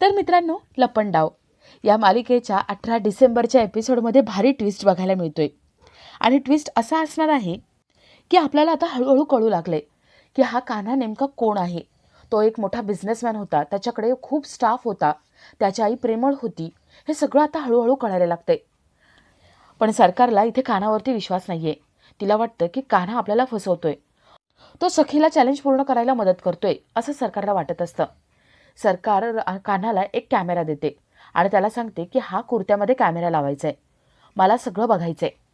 तर मित्रांनो लपंडाव या मालिकेच्या अठरा डिसेंबरच्या एपिसोडमध्ये भारी ट्विस्ट बघायला मिळतोय. आणि ट्विस्ट असा असणार आहे की आपल्याला आता हळूहळू कळू लागले की हा कान्हा नेमका कोण आहे. तो एक मोठा बिझनेसमॅन होता त्याच्याकडे खूप स्टाफ होता त्याची आई प्रेमळ होती हे सगळं आता हळूहळू कळायला लागतंय. पण सरकारला इथे कान्हावरती विश्वास नाही आहे तिला वाटतं की कान्हा आपल्याला फसवतोय. तो सखीला चॅलेंज पूर्ण करायला मदत करतोय असं सरकारला वाटत असतं. सरकार कान्हाला एक कॅमेरा देते आणि त्याला सांगते की हा कुर्त्यामध्ये कॅमेरा लावायचा आहे मला सगळं बघायचं आहे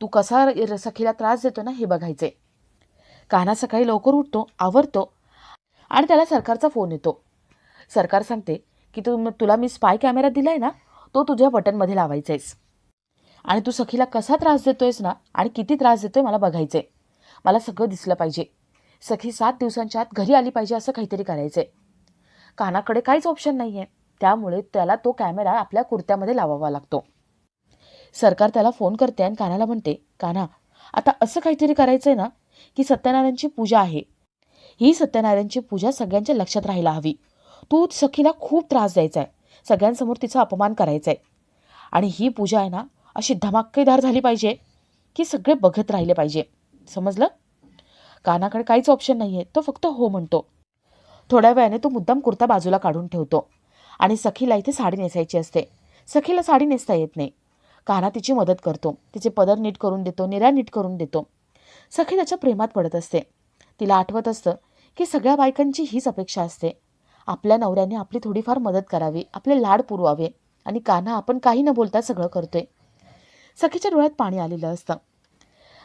तू कसा सखीला त्रास देतो ना हे बघायचं आहे कान्हा सकाळी लवकर उठतो आवरतो आणि त्याला सरकारचा फोन येतो. सरकार सांगते की तू तुला मी स्पाय कॅमेरा दिला आहे ना तो तुझ्या बटनमध्ये लावायचा आहेस आणि तू सखीला कसा त्रास देतो आहेस ना आणि किती त्रास देतो आहे मला बघायचं आहे मला सगळं दिसलं पाहिजे. सखी सात दिवसांच्या आत घरी आली पाहिजे असं काहीतरी करायचं आहे कानाकडे काहीच ऑप्शन नाही आहे त्यामुळे त्याला तो कॅमेरा आपल्या कुर्त्यामध्ये लावावा लागतो. सरकार त्याला फोन करते आणि कानाला म्हणते काना आता असं काहीतरी करायचं आहे ना की सत्यनारायणची पूजा आहे. ही सत्यनारायणची पूजा सगळ्यांच्या लक्षात राहायला हवी. तू सखीला खूप त्रास द्यायचा आहे सगळ्यांसमोर तिचा अपमान करायचा आहे आणि ही पूजा आहे ना अशी धमाकेदार झाली पाहिजे की सगळे बघत राहिले पाहिजे. समजलं? कानाकडे काहीच ऑप्शन नाही आहे तो फक्त हो म्हणतो. थोड्या वेळाने तो मुद्दाम कुर्ता बाजूला काढून ठेवतो. आणि सखीला इथे साडी नेसायची असते. सखीला साडी नेसता येत नाही. काना तिची मदत करतो. तिचे पदर नीट करून देतो निऱ्या नीट करून देतो. सखी त्याच्या प्रेमात पडत असते. तिला आठवत असतं की सगळ्या बायकांची हीच अपेक्षा असते. आपल्या नवऱ्याने आपली थोडीफार मदत करावी आपले लाड पुरवावे आणि कान्हा आपण काही न बोलता सगळं करतोय. सखीच्या डोळ्यात पाणी आलेलं असतं.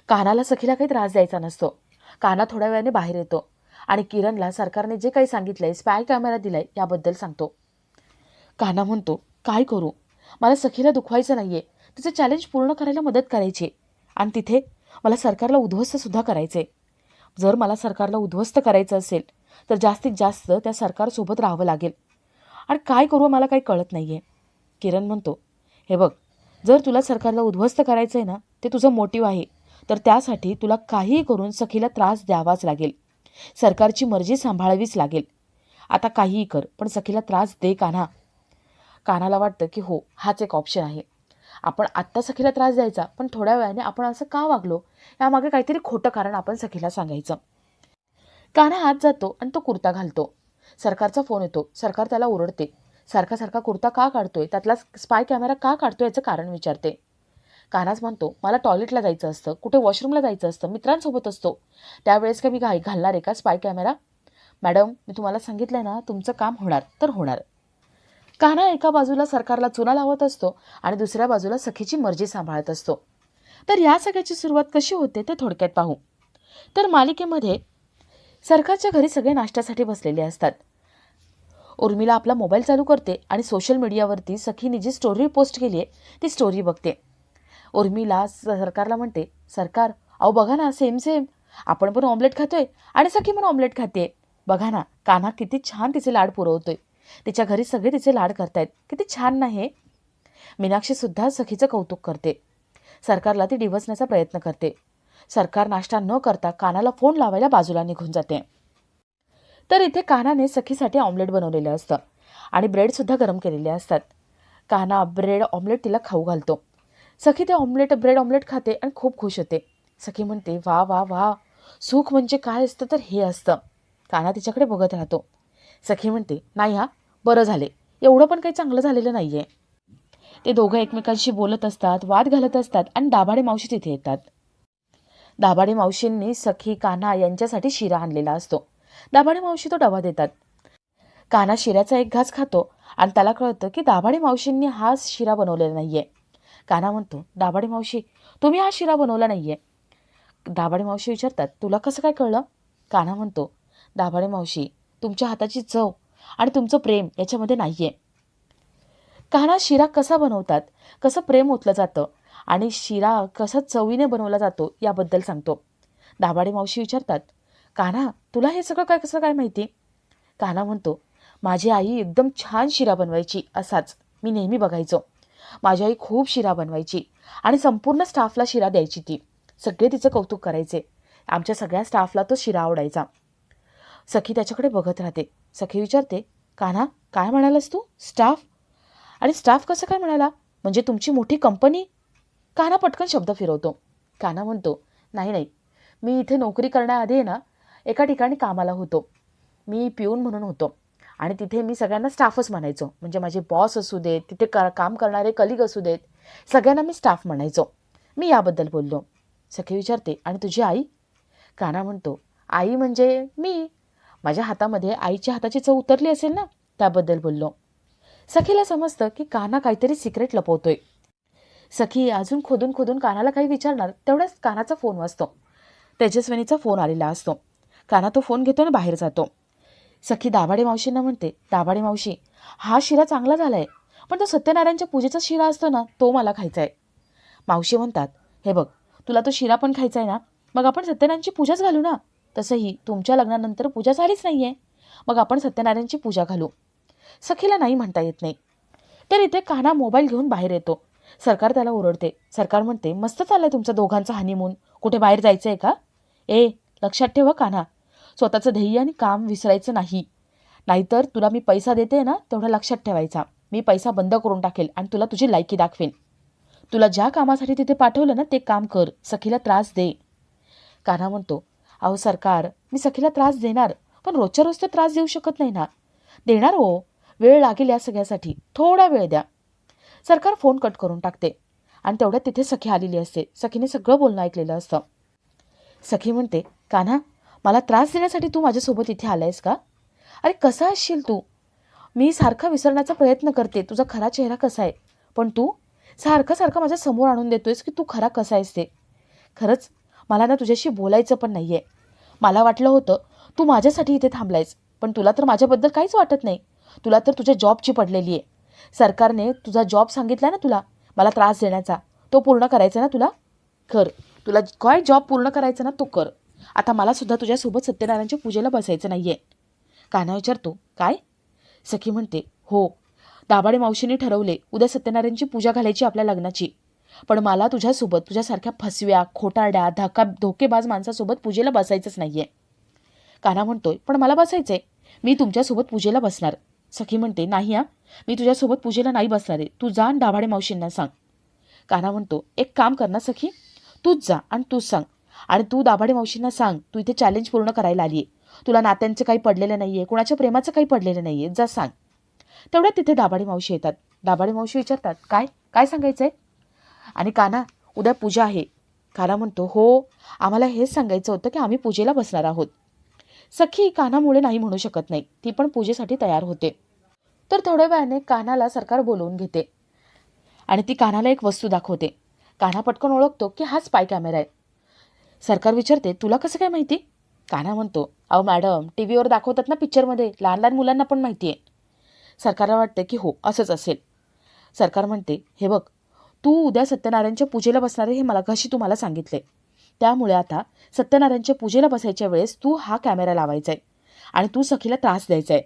कानाला सखीला काही त्रास द्यायचा नसतो. काना थोड्या वेळाने बाहेर येतो. आणि किरणला सरकारने जे काही सांगितलंय स्पाय कॅमेरा दिलाय याबद्दल सांगतो. काना म्हणतो काय करू? मला सखीला दुखवायचं नाहीये. तिचं चॅलेंज पूर्ण करायला मदत करायची आणि तिथे मला सरकारला उद्ध्वस्त सुद्धा करायचे जर मला सरकारला उद्ध्वस्त करायचं असेल तर जास्तीत जास्त त्या सरकारसोबत राहावं लागेल. आणि काय करू मला काही कळत नाही आहे किरण म्हणतो हे बघ जर तुला सरकारला उद्ध्वस्त करायचं आहे ना ते तुझं मोटिव्ह आहे. तर त्यासाठी तुला काहीही करून सखीला त्रास द्यावाच लागेल. सरकारची मर्जी सांभाळावीच लागेल. आता काहीही कर पण सखीला त्रास दे कान्हा. कानाला वाटतं की हो हाच एक ऑप्शन आहे. आपण आत्ता सखीला त्रास द्यायचा पण थोड्या वेळाने आपण असं का वागलो? यामागे काहीतरी खोटं कारण आपण सखीला सांगायचं. कान्हा हात जातो आणि तो कुर्ता घालतो. सरकारचा फोन येतो. सरकार त्याला ओरडते. सारखा सारखा कुर्ता का काढतोय? त्यातला स्पाय कॅमेरा का काढतोय याचं कारण विचारते. कानाच म्हणतो मला टॉयलेटला जायचं असतं कुठे वॉशरूमला जायचं असतं मित्रांसोबत असतो. त्यावेळेस का मी घाई घालणार आहे का स्पाय कॅमेरा मॅडम मी तुम्हाला सांगितलं ना तुमचं काम होणार तर होणार. कान्हा एका बाजूला सरकारला चुना लावत असतो आणि दुसऱ्या बाजूला सखीची मर्जी सांभाळत असतो. तर या सगळ्याची सुरुवात कशी होते ते थोडक्यात पाहू. तर मालिकेमध्ये सरकारच्या घरी सगळे नाश्त्यासाठी बसलेले असतात. उर्मिला आपला मोबाईल चालू करते आणि सोशल मीडियावरती सखीने जी स्टोरी पोस्ट केली आहे ती स्टोरी बघते. उर्मिला सरकारला म्हणते सरकार अहो बघा ना सेम सेम आपण पण ऑमलेट खातोय आणि सखी पण ऑमलेट खाते बघा ना कान्हा किती छान तिचे लाड पुरवतोय. तिच्या घरी सगळे तिचे लाड करतायत. किती छान नाही मीनाक्षीसुद्धा सखीचं कौतुक करते. सरकारला ती डिवसण्याचा प्रयत्न करते. सरकार नाश्ता न करता कानाला फोन लावायला बाजूला निघून जाते. तर इथे कानाने सखीसाठी ऑमलेट बनवलेलं असतं आणि ब्रेडसुद्धा गरम केलेले असतात. काना ब्रेड ऑमलेट तिला खाऊ घालतो. सखी ते ऑमलेट ब्रेड ऑमलेट खाते आणि खूप खुश होते. सखी म्हणते वा वा वा. सुख म्हणजे काय असतं तर हे असतं. काना तिच्याकडे बघत राहतो. सखी म्हणते नाही हा बरं झाले. एवढं पण काही चांगलं झालेलं नाही आहे ते दोघं एकमेकांशी बोलत असतात वाद घालत असतात आणि दाभाडे मावशी तिथे येतात. दाभाडे मावशींनी सखी कान्हा यांच्यासाठी शिरा आणलेला असतो. दाभाडे मावशी तो डबा देतात. कान्हा शिऱ्याचा एक घास खातो आणि त्याला कळतं की दाभाडे मावशींनी हा शिरा बनवलेला नाही आहे कान्हा म्हणतो दाभाडे मावशी तुम्ही हा शिरा बनवला नाही आहे दाभाडे मावशी विचारतात तुला कसं काय कळलं? कान्हा म्हणतो दाभाडे मावशी तुमच्या हाताची चव आणि तुमचं प्रेम याच्यामध्ये नाही आहे कान्हा शिरा कसा बनवतात कसं प्रेम ओतलं जातं आणि शिरा कसा चवीने बनवला जातो याबद्दल सांगतो. दाभाडे मावशी विचारतात कान्हा तुला हे सगळं काय कसं काय माहिती? कान्हा म्हणतो माझी आई एकदम छान शिरा बनवायची असाच. मी नेहमी बघायचो. माझी आई खूप शिरा बनवायची आणि संपूर्ण स्टाफला शिरा द्यायची ती. सगळे तिचं कौतुक करायचे. आमच्या सगळ्या स्टाफला तो शिरा आवडायचा. सखी त्याच्याकडे बघत राहते. सखी विचारते कान्हा काय म्हणालास तू? स्टाफ? आणि स्टाफ कसं काय म्हणाला? म्हणजे तुमची मोठी कंपनी? कान्हा पटकन शब्द फिरवतो. कान्हा म्हणतो नाही नाही. मी इथे नोकरी करण्याआधी ना एका ठिकाणी कामाला होतो. मी पिऊन म्हणून होतो. आणि तिथे मी सगळ्यांना स्टाफच म्हणायचो. म्हणजे माझे बॉस असू देत तिथे का काम करणारे कलिग असू देत सगळ्यांना मी स्टाफ म्हणायचो. मी याबद्दल बोललो. सखी विचारते आणि तुझी आई? काना म्हणतो आई म्हणजे मी. माझ्या हातामध्ये आईच्या हाताची चव उतरली असेल ना? त्याबद्दल बोललो. सखीला समजतं की काना काहीतरी सिक्रेट लपवतोय. सखी अजून खोदून खोदून कानाला काही विचारणार तेवढ्याच कानाचा फोन वाजतो. तेजस्विनीचा फोन आलेला असतो. काना तो फोन घेतो आणि बाहेर जातो. सखी दाभाडे मावशींना म्हणते दाभाडे मावशी हा शिरा चांगला झाला आहे पण तो सत्यनारायणच्या पूजेचा शिरा असतो ना तो मला खायचा आहे मावशी म्हणतात हे बघ तुला तो शिरा पण खायचा आहे ना मग आपण सत्यनारायणची पूजाच घालू ना तसंही तुमच्या लग्नानंतर पूजा झालीच नाही आहे मग आपण सत्यनारायणची पूजा घालू. सखीला नाही म्हणता येत नाही. तर इथे कान्हा मोबाईल घेऊन बाहेर येतो. सरकार त्याला ओरडते. सरकार म्हणते मस्त चाललंय तुमचं दोघांचं हनीमून कुठे बाहेर जायचं आहे का? ए लक्षात ठेवा काना कान्हा. स्वतःचं ध्येय आणि काम विसरायचं नाही. नाहीतर तुला मी पैसा देते ना तेवढा लक्षात ठेवायचा. मी पैसा बंद करून टाकेल आणि तुला तुझी लायकी दाखवेन. तुला ज्या कामासाठी तिथे पाठवलं ना ते काम कर. सखीला त्रास दे. कान्हा म्हणतो अहो सरकार मी सखीला त्रास देणार पण रोजच्या रोज तर त्रास देऊ शकत नाही ना. देणार हो. वेळ लागेल या सगळ्यासाठी. थोडा वेळ द्या. सरकार फोन कट करून टाकते. आणि तेवढ्यात तिथे सखी आलेली असते. सखीने सगळं बोलणं ऐकलेलं असतं. सखी म्हणते कान्हा मला त्रास देण्यासाठी तू माझ्यासोबत इथे आलायस का? अरे कसा असशील तू? मी सारखा विसरण्याचा प्रयत्न करते. तुझा खरा चेहरा कसा आहे? पण तू सारखं सारखं माझ्यासमोर आणून देतोयस की तू खरा कसा आहेस ते. खरंच मला ना तुझ्याशी बोलायचं पण नाही आहे मला वाटलं होतं तू माझ्यासाठी इथे थांबलायस पण तुला तर माझ्याबद्दल काहीच वाटत नाही. तुला तर तुझ्या जॉबची पडलेली आहे. सरकारने तुझा जॉब सांगितला ना तुला मला त्रास देण्याचा तो पूर्ण करायचा ना तुला? कर. तुला काय जॉब पूर्ण करायचा ना तो कर. आता मला सुद्धा तुझ्यासोबत सत्यनारायणच्या पूजेला बसायचं नाही आहे कान्हा विचारतो काय? सखी म्हणते हो दाभाडे मावशीने ठरवले उद्या सत्यनारायणची पूजा घालायची आपल्या लग्नाची. पण मला तुझ्यासोबत तुझ्यासारख्या फसव्या खोटारड्या धाका धोकेबाज माणसासोबत पूजेला बसायचंच नाही आहे कान्हा म्हणतोय पण मला बसायचं आहे मी तुमच्यासोबत पूजेला बसणार. सखी म्हणते नाही हा मी तुझ्यासोबत पूजेला नाही बसणार आहे. तू जा आणि दाभाडे मावशींना सांग. कान्हा म्हणतो एक काम कर ना सखी तूच जा आणि तूच सांग. आणि तू दाभाडे मावशींना सांग तू इथे चॅलेंज पूर्ण करायला आली आहे तुला नात्यांचं काही पडलेलं नाही आहे कुणाच्या प्रेमाचं काही पडलेलं नाही आहे जा सांग. तेवढ्यात तिथे दाभाडे मावशी येतात. दाभाडे मावशी विचारतात काय? काय सांगायचं आहे आणि काना उद्या पूजा आहे. काना म्हणतो हो आम्हाला हेच सांगायचं होतं की आम्ही पूजेला बसणार आहोत. सखी कानामुळे नाही म्हणू शकत नाही ती पण पूजेसाठी तयार होते. तर थोड्या वेळाने कानाला सरकार बोलवून घेते. आणि ती कानाला एक वस्तू दाखवते. कान्हा पटकन ओळखतो की हा स्पाय कॅमेरा आहे. सरकार विचारते तुला कसं काय माहिती? कान्हा म्हणतो अहो मॅडम टी व्हीवर दाखवतात ना पिक्चरमध्ये लहान लहान मुलांना पण माहिती आहे सरकारला वाटतं की हो असंच असेल. सरकार म्हणते हे बघ तू उद्या सत्यनारायणच्या पूजेला बसणार हे मला घशी तू मला सांगितले त्यामुळे आता सत्यनारायणच्या पूजेला बसायच्या वेळेस तू हा कॅमेरा लावायचा आहे आणि तू सखीला त्रास द्यायचा आहे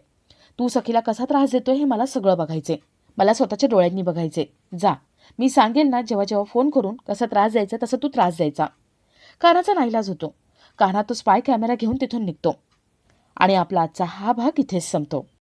तू सखीला कसा त्रास देतोय हे मला सगळं बघायचे मला स्वतःच्या डोळ्यांनी बघायचे जा मी सांगेल ना जेव्हा जेव्हा फोन करून कसा त्रास द्यायचा तसं तू त्रास द्यायचा. कानाचा नाईलाज होतो. काना तो स्पाय कॅमेरा घेऊन तिथून निघतो. आणि आपला आजचा हा भाग इथेच संपतो.